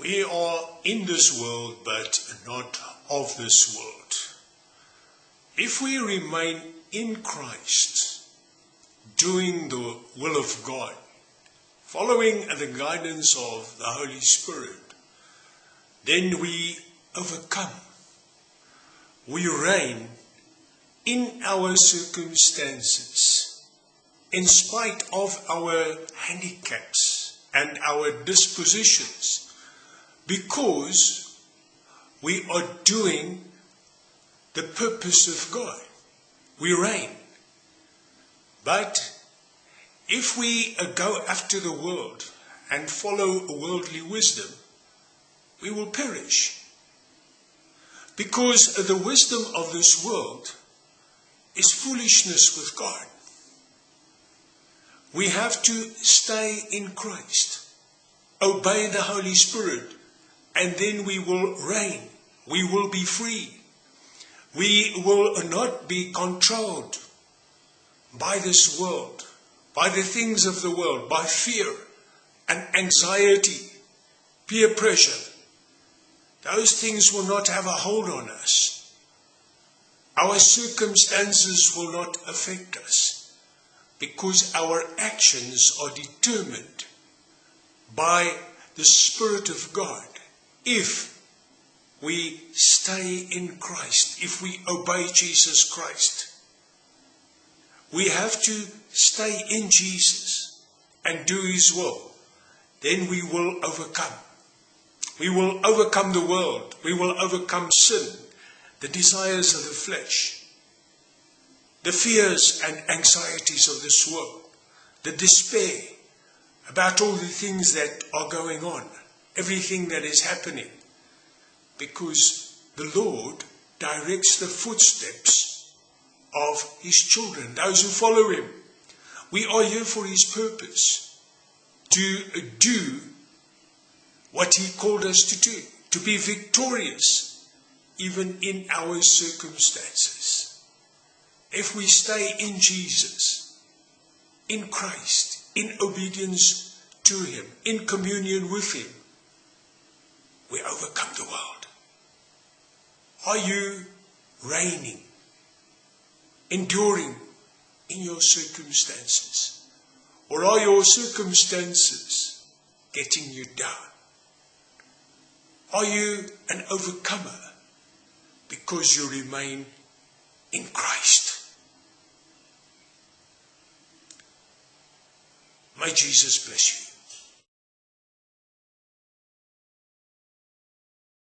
We are in this world, but not of this world. If we remain in Christ, doing the will of God, following the guidance of the Holy Spirit, then we overcome. We reign in our circumstances, in spite of our handicaps and our dispositions, because we are doing the purpose of God. We reign. But if we uh, go after the world and follow worldly wisdom, we will perish. Because the wisdom of this world is foolishness with God. We have to stay in Christ, obey the Holy Spirit, and then we will reign. We will be free. We will not be controlled by this world, by the things of the world, by fear and anxiety, peer pressure. Those things will not have a hold on us. Our circumstances will not affect us because our actions are determined by the Spirit of God. If we stay in Christ, if we obey Jesus Christ, we have to stay in Jesus and do His will. Then we will overcome. We will overcome the world. We will overcome sin, the desires of the flesh, the fears and anxieties of this world, the despair about all the things that are going on, everything that is happening, because the Lord directs the footsteps of His children, those who follow Him. We are here for His purpose to do what He called us to do, to be victorious even in our circumstances. If we stay in Jesus, in Christ, in obedience to Him, in communion with Him, we overcome the world. Are you reigning, enduring in your circumstances? Or are your circumstances getting you down? Are you an overcomer because you remain in Christ? May Jesus bless you.